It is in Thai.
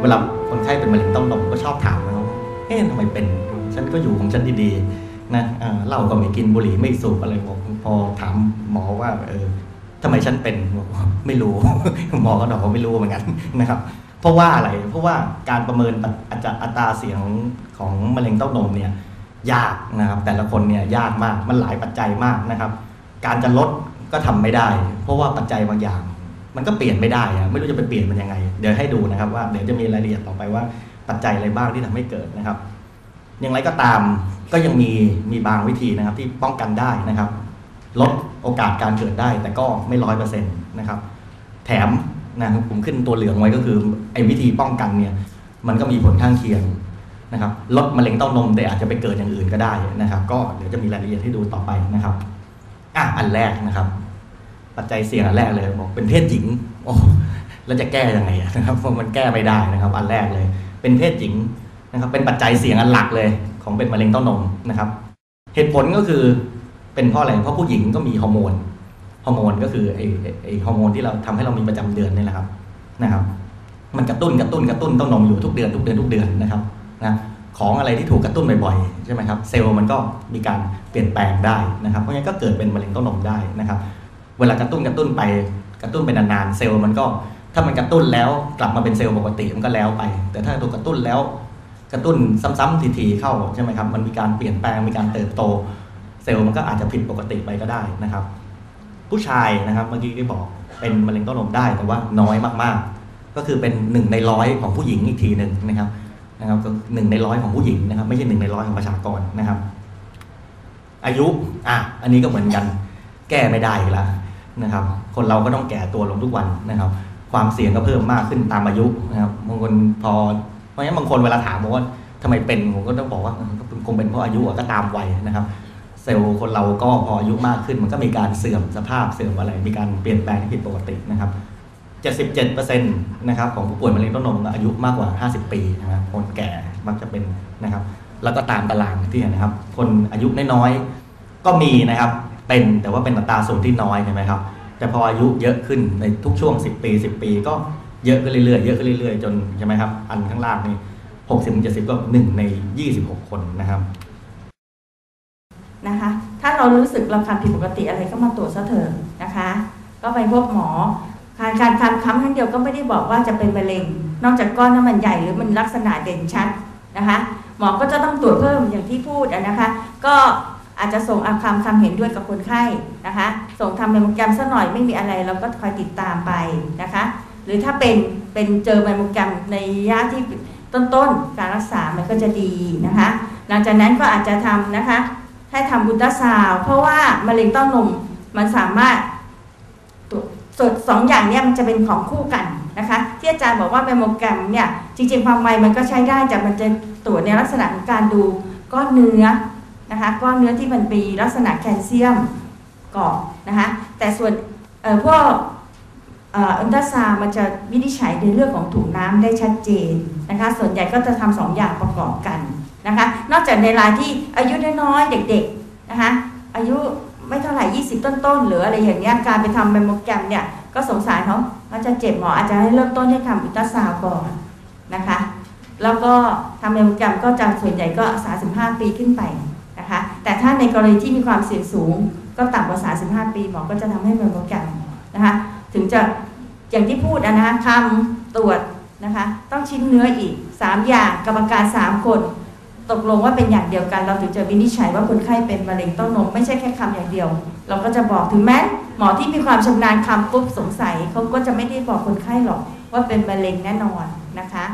เวลาคนไข้เป็นมะเร็งเต้านมก็ชอบถามนะว่าเอ๊ะทำไมเป็น ฉันก็อยู่ของฉันดีๆนะเหล้าก็ไม่กินบุหรี่ไม่สูบอะไรบอกพอถามหมอว่าเออทำไมฉันเป็นบอกว่าไม่รู้ หมอก็บอกว่าไม่รู้เหมือนกันนะครับ เพราะว่าอะไรเพราะว่าการประเมินอัตราอัตราเสี่ยงของของมะเร็งเต้านมเนี่ยยากนะครับ แต่ละคนเนี่ยยากมากมันหลายปัจจัยมากนะครับ การจะลดก็ทำไม่ได้ เพราะว่าปัจจัยบางอย่าง มันก็เปลี่ยนไม่ได้อะไม่รู้จะไปเปลี่ยนมันยังไง เดี๋ยวให้ดูนะครับว่าเดี๋ยวจะมีรายละเอียดต่อไปว่าปัจจัยอะไรบ้างที่ทำให้เกิดนะครับ อย่างไรก็ตามก็ยังมีมีบางวิธีนะครับที่ป้องกันได้นะครับ ลดโอกาสการเกิดได้แต่ก็ไม่ร้อยเปอร์เซ็นต์นะครับ แถมนะครับผมขึ้นตัวเหลืองไว้ก็คือไอ้วิธีป้องกันเนี่ยมันก็มีผลข้างเคียงนะครับลดมะเร็งเต้านมแต่อาจจะไปเกิดอย่างอื่นก็ได้นะครับ ก็เดี๋ยวจะมีรายละเอียดให้ดูต่อไปนะครับอะอันแรกนะครับ ปัจจัยเสี่ยงอันแรกเลยบอกเป็นเพศหญิงโอ้แล้วจะแก้ยังไงนะครับเพราะมันแก้ไม่ได้นะครับ อันแรกเลย เป็นเพศหญิงนะครับ เป็นปัจจัยเสี่ยงอันหลักเลย ของเป็นมะเร็งเต้านมนะครับ เหตุผลก็คือเป็นเพราะอะไรเพราะผู้หญิงก็มีฮอร์โมนฮอร์โมนก็คือไอ้ไอ้ฮอร์โมนที่เราทำให้เรามีประจำเดือนนี่แหละครับนะครับ มันกระตุ้นกระตุ้นกระตุ้นเต้านมอยู่ทุกเดือนทุกเดือนทุกเดือนนะครับนะของอะไรที่ถูกกระตุ้นบ่อยๆใช่ไหมครับเซลล์มันก็มีการเปลี่ยนแปลงได้นะครับ เพราะงั้นก็เกิดเป็นมะเร็งเต้านมได้นะครับ เวลากระตุ้นกระตุ้นไปกระตุ้นไปนานๆเซลล์มันก็ถ้ามันกระตุ้นแล้วกลับมาเป็นเซลล์ปกติมันก็แล้วไป แต่ถ้าถูกกระตุ้นแล้ว กระตุ้นซ้ำๆทีๆเข้าใช่ไหมครับมันมีการเปลี่ยนแปลงมีการเติบโต เซลล์มันก็อาจจะผิดปกติไปก็ได้นะครับ ผู้ชายนะครับเมื่อกี้ที่บอกเป็นมะเร็งเต้านมได้แต่ว่าน้อยมากๆ ก็คือเป็นหนึ่งในร้อยของผู้หญิงอีกทีหนึ่งนะครับนะครับก็หนึ่งในร้อยของผู้หญิงนะครับ ไม่ใช่หนึ่งในร้อยของประชากรนะครับ อายุอะอันนี้ก็เหมือนกัน แก้ไม่ได้ล้ว นะครับ คนเราก็ต้องแก่ตัวลงทุกวันนะครับ ความเสี่ยงก็เพิ่มมากขึ้นตามอายุนะครับบางคนพอ เพราะฉะนั้นบางคนเวลาถามผมว่าทำไมเป็นผมก็ต้องบอกว่าก็คงเป็นเพราะอายุอะก็ตามวัยนะครับเซลล์คนเราก็พออายุมากขึ้นมันก็มีการเสื่อมสภาพเสื่อมอะไร มีการเปลี่ยนแปลงที่ผิดปกตินะครับ 77%นะครับของผู้ป่วยมะเร็งเต้านมอายุมากกว่า 50 ปีนะครับคนแก่มักจะเป็นนะครับ แล้วก็ตามตารางที่เห็นนะครับ คนอายุน้อยๆก็มีนะครับ เป็นแต่ว่าเป็นอัตราส่วนที่น้อยใช่ไหมครับ แต่พออายุเยอะขึ้นในทุกช่วง 10 ปี 10 ปีก็เยอะขึ้นเรื่อยๆเยอะขึ้นเรื่อยๆจนใช่ไหมครับ อันข้างล่างนี่60 70ก็1ใน26คนนะครับนะคะ ถ้าเรารู้สึกเราทำผิดปกติอะไรก็มาตรวจซะเถอะนะคะ ก็ไปพบหมอการการทำครั้งครั้งเดียวก็ไม่ได้บอกว่าจะเป็นมะเร็ง นอกจากก้อนน้ำมันใหญ่หรือมันลักษณะเด่นชัดนะคะ หมอก็จะต้องตรวจเพิ่มอย่างที่พูดนะคะ ก็ อาจจะส่งอาคำคำเห็นด้วยกับคนไข้นะคะ ส่งทำเมมโมแกรมสักหน่อยไม่มีอะไรเราก็คอยติดตามไปนะคะ หรือถ้าเป็นเป็นเจอเมมโมแกรมในระยะที่ต้นๆการรักษามันก็จะดีนะคะ หลังจากนั้นก็อาจจะทำนะคะ ให้ทำบุตราซาวเพราะว่ามะเร็งเต้านมมันสามารถตัวสดสองอย่างเนี้ยมันจะเป็นของคู่กันนะคะ ที่อาจารย์บอกว่าแมมโมแกรมเนี่ยจริงๆความไวมันก็ใช้ได้แต่มันจะตรวจในลักษณะของการดูก้อนเนื้อ นะคะก้อนเนื้อที่มันมีลักษณะแคลเซียมเกาะนะคะแต่ส่วนพวกอันตราซาวมันจะวินิจฉัยในเรื่องของถุงน้ำได้ชัดเจนนะคะส่วนใหญ่ก็จะทำสองอย่างประกอบกันนะคะนอกจากในรายที่อายุน้อยๆเด็กๆนะคะอายุไม่เท่าไหร่ 20 ต้นๆหรืออะไรอย่างเงี้ยการไปทำแมมโมแกรมเนี่ยก็สงสารเขาเขาจะเจ็บหมออาจจะให้เริ่มต้นให้ทำอุลตราซาวก่อนนะคะแล้วก็ทำแมมโมแกรมก็จะส่วนใหญ่ก็ 35 ปีขึ้นไป แต่ถ้าในกรณีที่มีความเสี่ยงสูง ก็ต่ำกว่า 35 ปีหมอก็จะทำให้แมมโมแกรมนะคะถึงจะอย่างที่พูดนะคะทำตรวจนะคะต้องชิ้นเนื้ออีก 3 อย่างกรรมการ 3 คน ตกลงว่าเป็นอย่างเดียวกัน เราถึงจะวินิจฉัยว่าคนไข้เป็นมะเร็งเต้านมไม่ใช่แค่คำอย่างเดียว เราก็จะบอกถึงแม้หมอที่มีความชำนาญคำปุ๊บสงสัยเขาก็จะไม่ได้บอกคนไข้หรอกว่าเป็นมะเร็งแน่นอนนะคะ